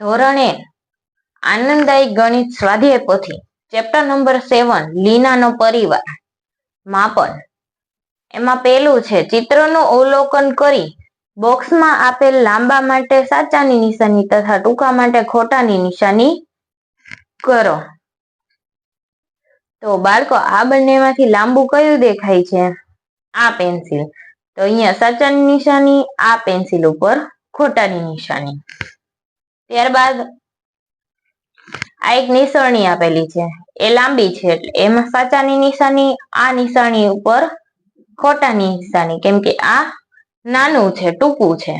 ધોરણે આનંદદાયી ગણિત સ્વાધ્યાય પોથી ચેપ્ટર નંબર સેવન લીનાનો પરિવાર. માપન. એમાં પેલું છે, ચિત્રનું અવલોકન કરી બોક્સમાં આપેલ લાંબા માટે સાચાની નિશાની તથા ટૂંકા માટે ખોટાની નિશાની કરો. તો બાળકો, આ બંનેમાંથી લાંબુ કયું દેખાય છે? આ પેન્સિલ. તો અહીંયા સાચાની નિશાની, આ પેન્સિલ ઉપર ખોટાની નિશાની. ત્યારબાદ આ એક નિસરણી આપેલી છે. એ લાંબી છે એમાં સાચાની નિશાની, આ નિશાની ઉપર ખોટાની નિશાની. કેમ કે આ નાનું છે, ટૂંકું છે.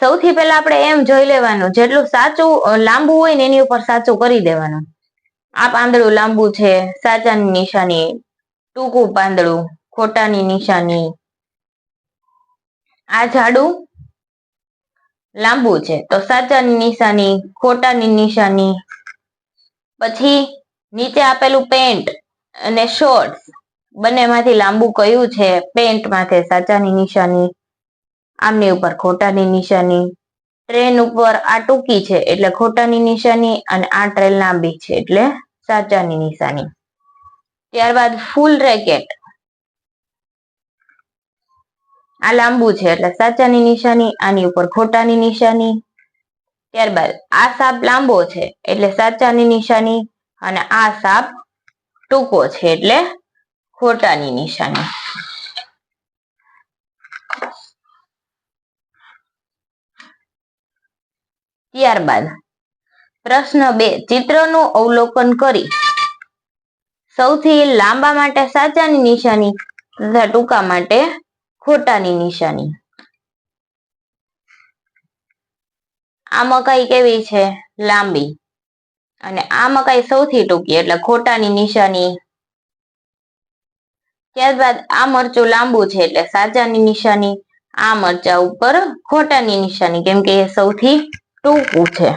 સૌથી પહેલા આપણે એમ જોઈ લેવાનું, જેટલું સાચું લાંબુ હોય ને એની ઉપર સાચું કરી દેવાનું. આ પાંદડું લાંબુ છે, સાચાની નિશાની, ટૂંકું પાંદડું, ખોટાની નિશાની. આ ઝાડું લાંબુ છે. તો સાચાની નિશાની ખોટાની નિશાની. પછી નીચે આપેલું પેન્ટ અને શોર્ટ્સ બંનેમાંથી લાંબુ કયું છે? પેન્ટ માથે સાચાની નિશાની, આમની ઉપર ખોટાની નિશાની. ટ્રેન ઉપર આ ટૂંકી છે એટલે ખોટાની નિશાની અને આ ટ્રેન લાંબી છે એટલે સાચાની નિશાની. ત્યારબાદ ફૂલ રેકેટ. આ લાંબુ છે એટલે સાચાની નિશાની, આની ઉપર ખોટાની નિશાની. ત્યારબાદ આ સાપ લાંબો છે એટલે સાચાની નિશાની અને આ સાપ ટૂંકો છે એટલે ખોટાની નિશાની. ત્યારબાદ પ્રશ્ન બે, ચિત્રનું અવલોકન કરી. સૌથી લાંબા માટે સાચાની નિશાની તથા ટૂંકા માટે ખોટાની નિશાની. આ મકાઈ કેવી છે? લાંબી. અને આ મકાઈ સૌથી ટૂંકી, એટલે ખોટાની નિશાની. ત્યારબાદ આ મરચું લાંબુ છે, એટલે સાચાની નિશાની. આ મરચા ઉપર ખોટાની નિશાની, કેમ કે એ સૌથી ટૂંકું છે.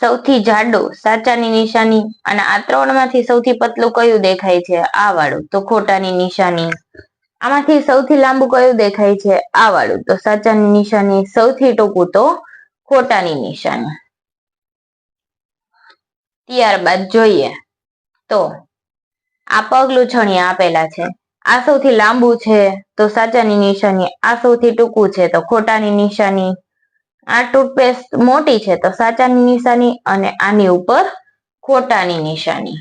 સૌથી જાડો, સાચાની નિશાની અને આ ત્રણમાંથી સૌથી પતલું કયું દેખાય છે? આ વાળું. તો ખોટાની નિશાની. આમાંથી સૌથી લાંબુ કયું દેખાય છે? આ વાળું. તો સાચાની નિશાની સૌથી ટૂંકું તો ખોટાની નિશાની. ત્યારબાદ જોઈએ. તો આ પગલું છણિયા આપેલા છે. આ સૌથી લાંબુ છે, તો સાચાની નિશાની. આ સૌથી ટૂંકું છે, તો ખોટાની નિશાની. આ ટૂથપેસ્ટ મોટી છે તો સાચાની નિશાની અને આની ઉપર ખોટાની નિશાની.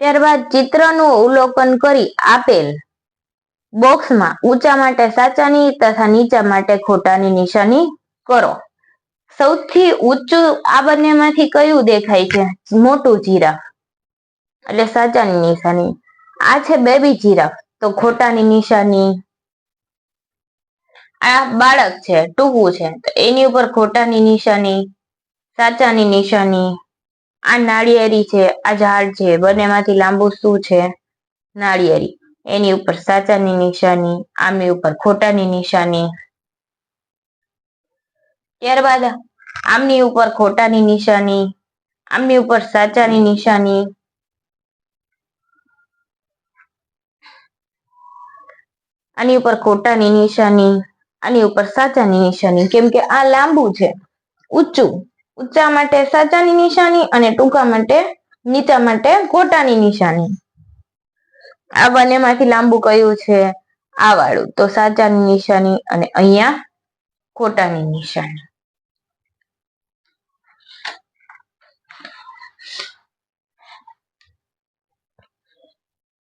ત્યારબાદ ચિત્રનું અવલોકન કરી આપેલ બોક્સમાં ઊંચા માટે સાચાની તથા નીચા માટે ખોટાની નિશાની કરો. સૌથી ઊંચું આ બંનેમાંથી કયું દેખાય છે? મોટું જીરાફ. એટલે સાચાની નિશાની. આ છે બેબી જીરાફ. તો ખોટાની નિશાની. આ બાળક છે, ટૂંકું છે. તો એની ઉપર ખોટાની નિશાની, સાચાની નિશાની, આ નાળિયેરી છે, આ ઝાડ છે, બંનેમાંથી લાંબુ શું છે? નાળિયેરી. એની ઉપર સાચાની નિશાની આમની ઉપર ખોટાની નિશાની. ત્યારબાદ આમની ઉપર ખોટાની નિશાની, આમની ઉપર સાચાની નિશાની. આની ઉપર ખોટાની નિશાની. આની ઉપર સાચાની નિશાની. કેમ કે આ લાંબુ છે. ઊંચું. ઊંચા માટે સાચાની નિશાની અને ટૂંકા માટે નીચા માટે ખોટાની નિશાની. આ બંનેમાંથી લાંબુ કયું છે? આ વાળું. તો સાચાની નિશાની અને અહીંયા ખોટાની નિશાની.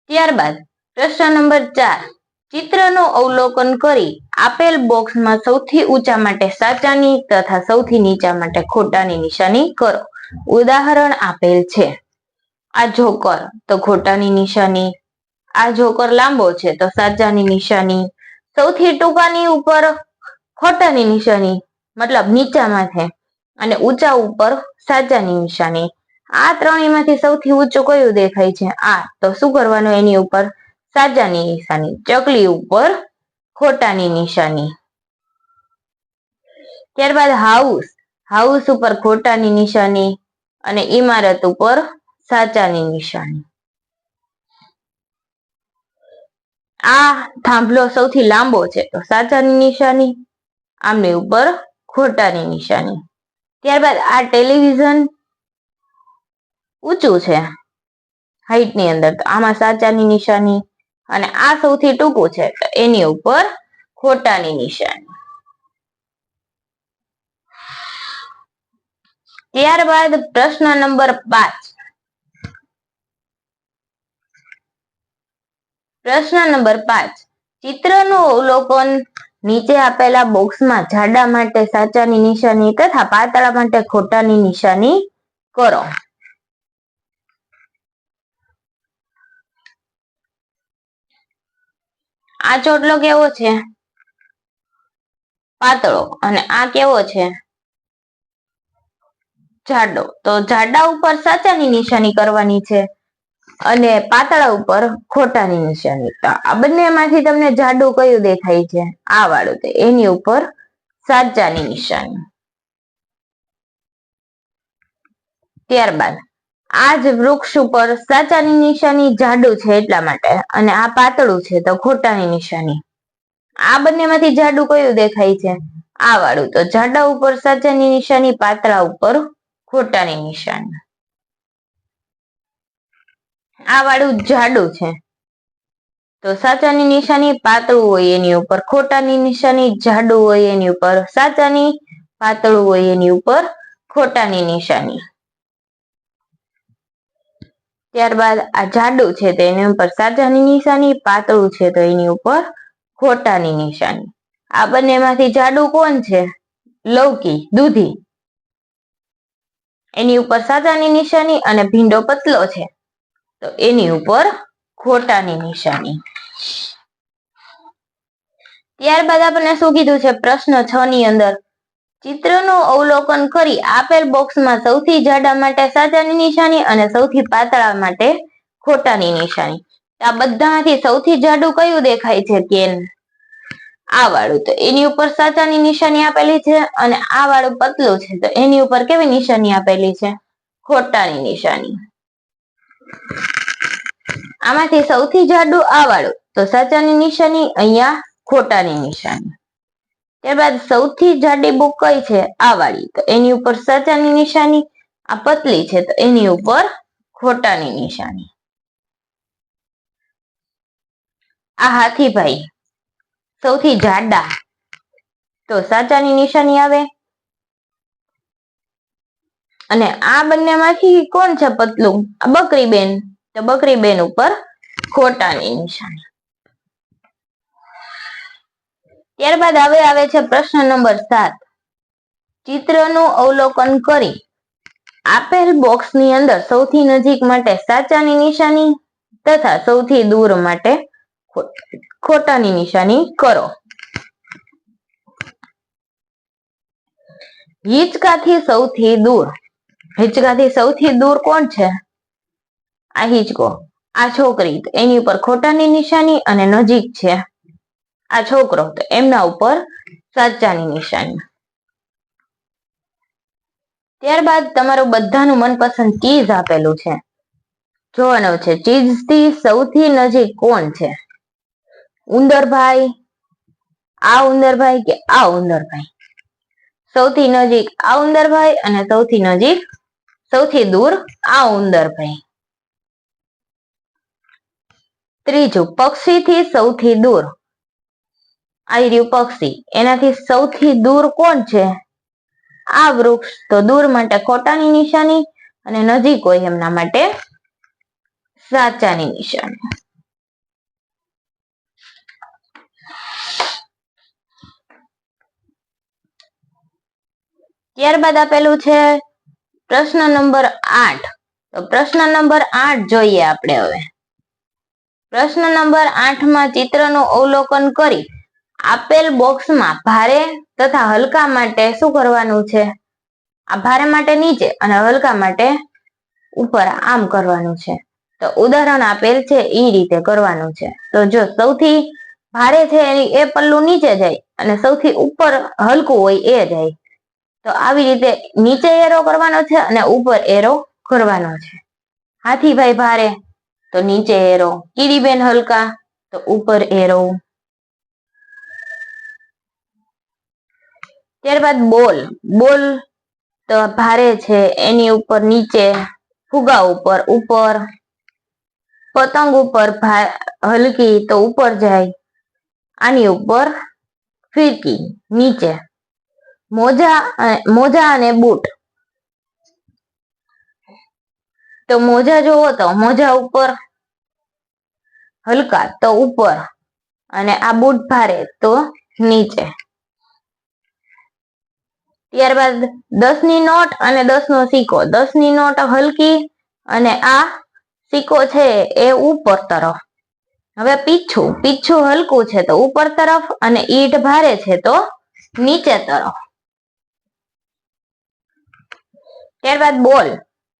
ત્યારબાદ પ્રશ્ન નંબર ચાર. ચિત્રનું અવલોકન કરી આપેલ બોક્સમાં સૌથી ઊંચા માટે સાચાની તથા સૌથી નીચા માટે ખોટાની નિશાની કરો. ઉદાહરણ આપેલ છે. આ જોકર, તો ખોટાની નિશાની. આ જોકર લાંબો છે, તો સાચાની નિશાની. સૌથી ટૂંકાની ઉપર ખોટાની નિશાની, મતલબ નીચા માથે અને ઊંચા ઉપર સાચાની નિશાની. આ ત્રણેયમાંથી સૌથી ઊંચું કયું દેખાય છે? આ, તો શું કરવાનું? એની ઉપર સાચાની નિશાની, ચકલી ઉપર ખોટાની નિશાની. ત્યારબાદ હાઉસ હાઉસ ઉપર ખોટાની નિશાની અને ઇમારત ઉપર સાચાની નિશાની. આ થાંભલો સૌથી લાંબો છે, તો સાચાની નિશાની, આમની ઉપર ખોટાની નિશાની. ત્યારબાદ આ ટેલિવિઝન ઊંચું છે, હાઈટની અંદર, તો આમાં સાચાની નિશાની અને આ સૌથી ટૂંકું છે એની ઉપર ખોટાની નિશાની. ત્યારબાદ પ્રશ્ન નંબર પાંચ. પ્રશ્ન નંબર પાંચ. ચિત્રનું અવલોકન નીચે આપેલા બોક્સમાં જાડા માટે સાચાની નિશાની તથા પાતળા માટે ખોટાની નિશાની કરો. આ ચોટલો કેવો છે? પાતળો. અને આ કેવો છે? જાડો. તો જાડા ઉપર સાચાની નિશાની કરવાની છે અને પાતળા ઉપર ખોટાની નિશાની. આ બંનેમાંથી તમને જાડું કયું દેખાય છે? આ વાળું તે એની ઉપર સાચાની નિશાની. ત્યારબાદ આ જ વૃક્ષ ઉપર સાચાની નિશાની જાડું છે એટલા માટે. અને આ પાતળું છે તો ખોટાની નિશાની. આ બંનેમાંથી જાડું કયું દેખાય છે? આ વાળું. તો જાડા ઉપર સાચાની નિશાની, પાતળા ઉપર ખોટાની નિશાની. આ વાળું જાડું છે. તો સાચાની નિશાની પાતળું હોય એની ઉપર, ખોટાની નિશાની જાડું હોય એની ઉપર, સાચાની પાતળું હોય એની ઉપર, ખોટાની નિશાની. ત્યારબાદ આ જાડું છે તો એની ઉપર સાજાની નિશાની, પાતળું છે તો એની ઉપર ખોટાની નિશાની. આ બંનેમાંથી જાડું કોણ છે? લૌકી, દૂધી. એની ઉપર સાજાની નિશાની અને ભીંડો પતલો છે. તો એની ઉપર ખોટાની નિશાની. ત્યારબાદ આપણને શું કીધું છે? પ્રશ્ન છ ની અંદર ચિત્રનું અવલોકન કરી આપેલ બોક્સમાં સૌથી જાડા માટે સાચાની નિશાની અને સૌથી પાતળા માટે ખોટાની નિશાની. આ બધામાંથી સૌથી જાડું કયું દેખાય છે કેન આ વાળું. તો એની ઉપર સાચાની નિશાની આપેલી છે અને આ વાળું પતલું છે. તો એની ઉપર કેવી નિશાની આપેલી છે? ખોટાની નિશાની. આમાંથી સૌથી જાડું આ વાળું. તો સાચાની નિશાની અહીંયા ખોટાની નિશાની. ત્યારબાદ સૌથી જાડી બુક કઈ છે આ વાળી. તો એની ઉપર સાચાની નિશાની, આ પતલી છે, તો એની ઉપર ખોટાની નિશાની. આ હાથીભાઈ સૌથી જાડા. તો સાચાની નિશાની આવે. અને આ બંનેમાંથી કોણ છે પતલું? આ બકરી બેન તો બકરી બેન ઉપર ખોટાની નિશાની. ત્યારબાદ હવે આવે છે પ્રશ્ન નંબર સાત. ચિત્રનું અવલોકન કરી આપેલ બોક્સની અંદર સૌથી નજીક માટે સાચાની નિશાની તથા સૌથી દૂર માટે ખોટાની નિશાની કરો. હિંચકાથી સૌથી દૂર. હિંચકાથી સૌથી દૂર કોણ છે? આ હિંચકો. આ છોકરી. એની ઉપર ખોટાની નિશાની અને નજીક છે. આ છોકરો હતો. એમના ઉપર સાચાની નિશાની. ત્યારબાદ તમારું બધાનું મનપસંદ ચીઝ આપેલું છે. જોવાનું છે ચીઝથી સૌથી નજીક કોણ છે? ઉંદરભાઈ, આ ઉંદરભાઈ કે આ ઉંદરભાઈ? સૌથી નજીક આ ઉંદરભાઈ અને સૌથી નજીક, સૌથી દૂર આ ઉંદરભાઈ. ત્રીજું, પક્ષીથી સૌથી દૂર આ પક્ષી. એનાથી સૌથી દૂર કોણ છે? આ વૃક્ષ તો દૂર માટે ખોટાની નિશાની અને નજીક હોય એમના માટે સાચાની નિશાની. ત્યારબાદ આપેલું છે પ્રશ્ન નંબર આઠ. તો પ્રશ્ન નંબર આઠ જોઈએ આપણે હવે. પ્રશ્ન નંબર આઠમાં ચિત્રનું અવલોકન કરી આપેલ બોક્સમાં ભારે તથા હલકા માટે શું કરવાનું છે? આ ભારે માટે નીચે અને હલકા માટે ઉપર આમ કરવાનું છે. તો ઉદાહરણ આપેલ છે એ રીતે કરવાનું છે. તો જો સૌથી ભારે છે એ પલ્લું નીચે જાય અને સૌથી ઉપર હલકું હોય એ જાય. તો આવી રીતે નીચે એરો કરવાનો છે અને ઉપર એરો કરવાનો છે. હાથીભાઈ ભારે, તો નીચે એરો. કીડીબેન હલકા તો તો ઉપર એરો. ત્યારબાદ બોલ. બોલ તો ભારે છે. એની ઉપર નીચે ફુગા ઉપર ઉપર પતંગ ઉપર હલકી તો ઉપર જાય. આની ઉપર ફિરકી, નીચે. મોજા મોજા અને બૂટ. તો મોજા જોવો તો મોજા ઉપર હલકા તો ઉપર અને આ બૂટ ભારે તો નીચે. ત્યારબાદ દસની નોટ અને દસ નો સિક્કો. દસની નોટ હલકી અને આ સિક્કો છે એ ઉપર તરફ. હવે પીછું પીછું હલકું છે તો ઉપર તરફ અને ઈટ ભારે છે તો નીચે તરફ. ત્યારબાદ બોલ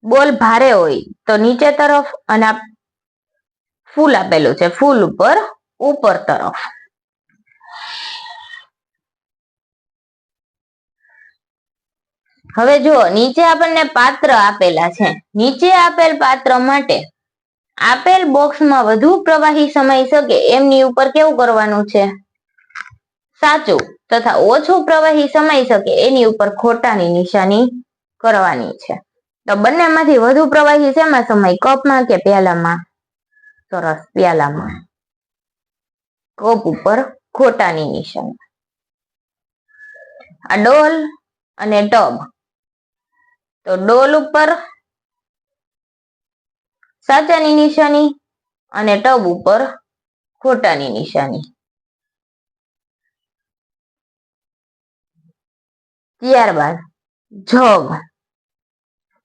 બોલ ભારે હોય તો નીચે તરફ અને ફૂલ આપેલું છે, ફૂલ ઉપર ઉપર તરફ. હવે જો નીચે આપણને પાત્ર આપેલા છે. નીચે આપેલ પાત્ર માટે આપેલ બોક્સમાં વધુ પ્રવાહી સમાઈ શકે એમની ઉપર કેવું કરવાનું છે? સાચું તથા ઓછું પ્રવાહી સમાઈ શકે એની ઉપર ખોટાની નિશાની કરવાની છે. તો બંનેમાંથી વધુ પ્રવાહી શેમાં સમાય? કપમાં કે પ્યાલામાં? સરસ, પ્યાલામાં. કપ ઉપર ખોટાની નિશાની. આ ડોલ અને ટબ તો ડોલ ઉપર સાચાની નિશાની અને ટબ ઉપર ખોટાની નિશાની. ત્યારબાદ જગ.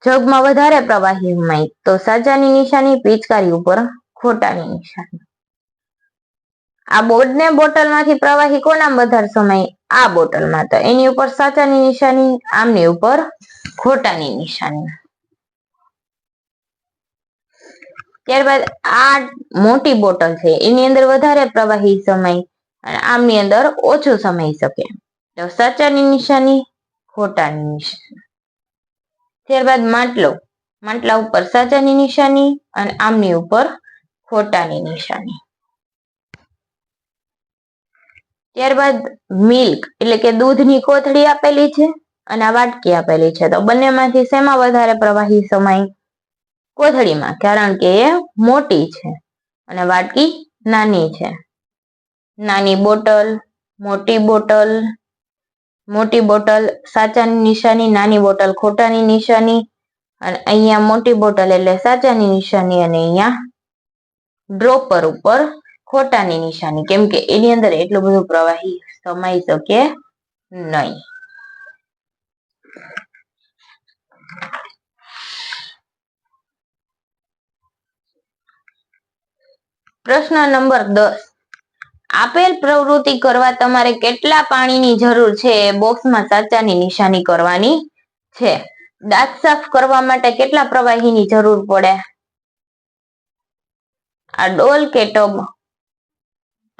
જગમાં વધારે પ્રવાહી હોય તો સાચાની નિશાની, પિચકારી ઉપર ખોટાની નિશાની. આ બોર્ડ ને બોટલમાંથી પ્રવાહી કોના વધારે સમય? આ બોટલમાં. તો એની ઉપર સાચાની નિશાની, આમની ઉપર ખોટાની નિશાની. ત્યારબાદ આ મોટી બોટલ છે. એની અંદર વધારે પ્રવાહી સમય અને આમની અંદર ઓછું સમય શકે. તો સાચાની નિશાની, ખોટાની નિશાની. ત્યારબાદ માટલો. માટલા ઉપર સાચાની નિશાની અને આમની ઉપર ખોટાની નિશાની. ત્યારબાદ મિલ્ક એટલે કે દૂધની કોથળી આપેલી છે અને આ વાટકી આપેલી છે. તો બંનેમાંથી શેમાં વધારે પ્રવાહી સમાય? કોથળીમાં, કારણ કે એ મોટી છે અને વાટકી નાની છે. નાની બોટલ, મોટી બોટલ મોટી બોટલ સાચાની નિશાની, નાની બોટલ ખોટાની નિશાની, અને અહીંયા મોટી બોટલ એટલે સાચાની નિશાની અને અહીંયા ડ્રોપર ઉપર ખોટાની નિશાની. કેમ કે એની અંદર એટલું બધું પ્રવાહી સમાઈ શકે નહીં. પ્રશ્ન નંબર દસ. આપેલ પ્રવૃત્તિ કરવા તમારે કેટલા પાણીની જરૂર છે એ બોક્સમાં સાચાની નિશાની કરવાની છે. દાંત સાફ કરવા માટે કેટલા પ્રવાહીની જરૂર પડે? આ ડોલ કે ટબ?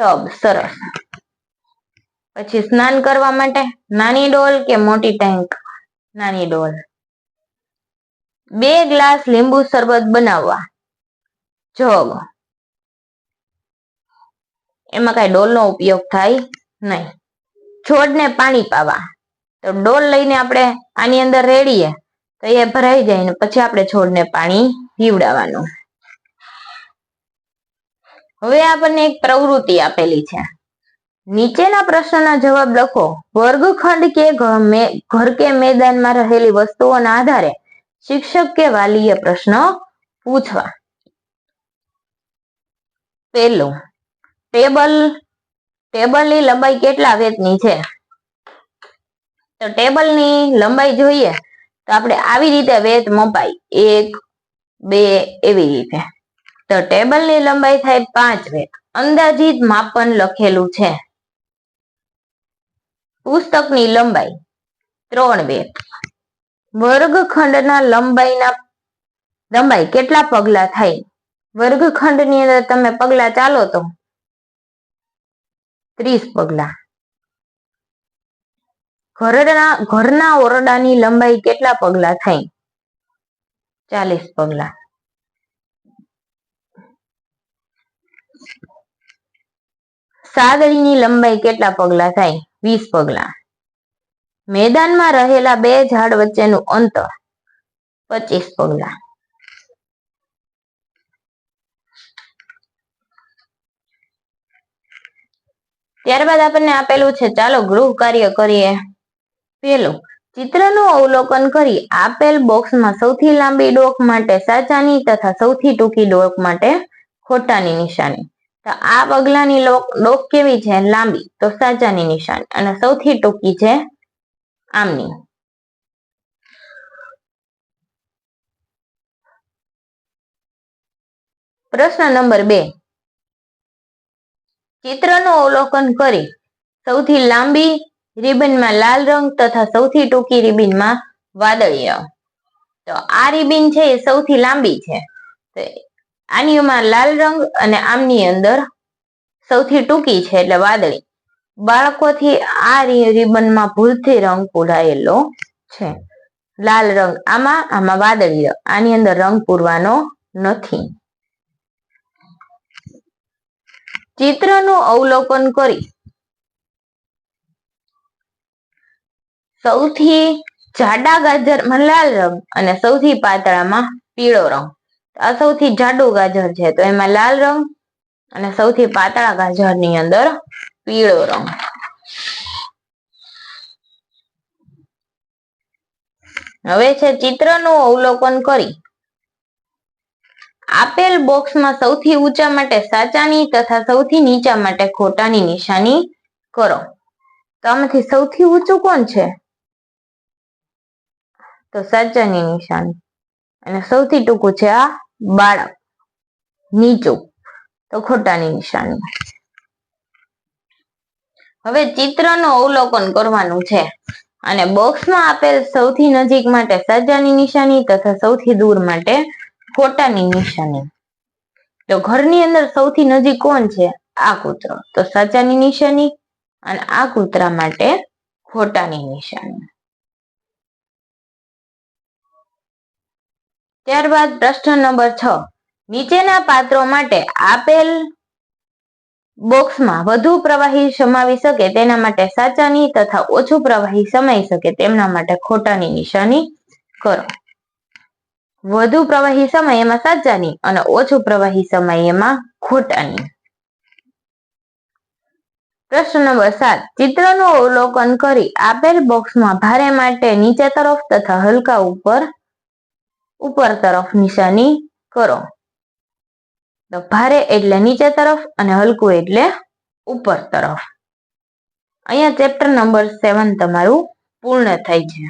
ટબ સરસ. પછી સ્નાન કરવા માટે નાની ડોલ કે મોટી ટેન્ક? નાની ડોલ. બે ગ્લાસ લીંબુ શરબત બનાવવા. જગ એમાં કઈ ડોલનો ઉપયોગ થાય નહીં. છોડને પાણી પાવા. તો ડોલ લઈને આપણે આની અંદર રેડીએ. તો એ ભરાઈ જાય ને પછી આપણે છોડને પાણી પીવડાવવાનું. હવે આપણને એક પ્રવૃત્તિ આપેલી છે. નીચેના પ્રશ્નના જવાબ લખો, વર્ગખંડ કે ઘર કે મેદાનમાં રહેલી વસ્તુઓના આધારે શિક્ષક કે વાલીએ પ્રશ્ન પૂછવા. પેલું ટેબલ, ટેબલની લંબાઈ કેટલા વેતની છે? તો ટેબલની લંબાઈ જોઈએ તો આપણે આવી રીતે વેત મપાય. એક, બે, એવી રીતે. તો ટેબલની લંબાઈ થાય પાંચ વેત અંદાજિત માપન લખેલું છે. પુસ્તકની લંબાઈ ત્રણ વેત વર્ગખંડના લંબાઈના લંબાઈ કેટલા પગલા થાય? વર્ગખંડની અંદર તમે પગલા ચાલો તો ત્રીસ પગલા. ઘરના ઘરના ઓરડાની લંબાઈ કેટલા પગલા થાય? ચાલીસ પગલા. સાદડીની લંબાઈ કેટલા પગલા થાય? વીસ પગલા. મેદાનમાં રહેલા બે ઝાડ વચ્ચેનું અંતર પચીસ પગલા. ત્યારબાદ આપણને આપેલું છે, ચાલો ગૃહ કાર્ય કરીએ. પેલું ચિત્રનું અવલોકન કરી આપેલ બોક્સમાં સૌથી લાંબી ડોક માટે સાચાની તથા સૌથી ટૂંકી ડોક માટે ખોટાની નિશાની. તો આ પગલાની ડોક કેવી છે? લાંબી. તો સાચાની નિશાની. અને સૌથી ટૂંકી છે આમની. પ્રશ્ન નંબર બે. ચિત્રનું અવલોકન કરી સૌથી લાંબી રિબનમાં લાલ રંગ તથા સૌથી ટૂંકી રિબિનમાં વાદળી રંગ તો આ રિબિન છે એ સૌથી લાંબી છે. તો આનીમાં લાલ રંગ અને આમની અંદર સૌથી ટૂંકી છે એટલે વાદળી. બાળકોથી આ રિબનમાં ભૂલથી રંગ પૂરાયેલો છે. લાલ રંગ આમાં આમાં વાદળી આની અંદર રંગ પૂરવાનો નથી. ચિત્રનું અવલોકન કરી. સૌથી જાડા ગાજરમાં લાલ રંગ અને સૌથી પાતળામાં પીળો રંગ. સૌથી જાડો ગાજર છે. તો એમાં લાલ રંગ અને સૌથી પાતળા ગાજરની અંદર પીળો રંગ. હવે છે ચિત્રનું અવલોકન કરી. આપેલ બોક્સમાં સૌથી ઊંચા માટે સાચાની તથા સૌથી નીચા માટે ખોટાની નિશાની કરો. તો આમાંથી સૌથી ઊંચું કોણ છે? તો સાચાની નિશાની. અને સૌથી ટૂંકું છે આ બાળક, નીચું, તો ખોટાની નિશાની. હવે ચિત્રનું અવલોકન કરવાનું છે અને બોક્સમાં આપેલ સૌથી નજીક માટે સાજાની નિશાની તથા સૌથી દૂર માટે ખોટાની નિશાની. તો ઘરની અંદર સૌથી નજીક કોણ છે? આ કૂતરો. તો સાચાની નિશાની અને આ કૂતરા માટે ખોટાની નિશાની. ત્યારબાદ પ્રશ્ન નંબર છ. નીચેના પાત્રો માટે આપેલ બોક્સમાં વધુ પ્રવાહી સમાવી શકે તેના માટે સાચાની તથા ઓછું પ્રવાહી સમાઈ શકે તેમના માટે ખોટાની નિશાની કરો. વધુ પ્રવાહી સમય એમાં સાચાની અને ઓછું પ્રવાહી સમય એમાં ખોટાની. પ્રશ્ન નંબર સાત. ચિત્રનું અવલોકન કરી આપેલ બોક્સમાં ભારે માટે નીચે તરફ તથા હલકા ઉપર ઉપર તરફ નિશાની કરો. તો ભારે એટલે નીચે તરફ અને હલકું એટલે ઉપર તરફ. અહીંયા ચેપ્ટર નંબર સેવન તમારું પૂર્ણ થાય છે.